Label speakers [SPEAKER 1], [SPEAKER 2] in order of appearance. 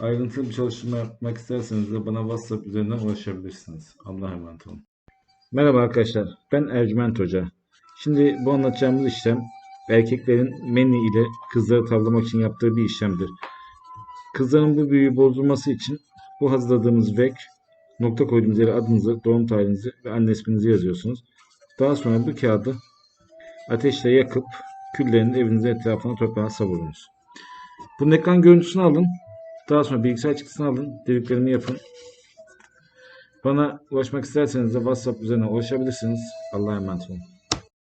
[SPEAKER 1] Ayrıntılı bir çalışma yapmak isterseniz de bana WhatsApp üzerinden ulaşabilirsiniz. Allah'a emanet olun. Merhaba arkadaşlar, ben Ercüment Hoca. Şimdi bu anlatacağımız işlem erkeklerin meni ile kızları tavlamak için yaptığı bir işlemdir. Kızların bu büyüyü bozulması için bu hazırladığımız vek, nokta koyduğumuz yere adınızı, doğum tarihinizi ve anne isminizi yazıyorsunuz. Daha sonra bu kağıdı ateşle yakıp küllerini evinizin etrafına toprağa savurunuz. Bunun ekran görüntüsünü alın. Daha sonra bilgisayar çıktısını alın. Dediklerimi yapın. Bana ulaşmak isterseniz de WhatsApp üzerinden ulaşabilirsiniz. Allah'a emanet olun.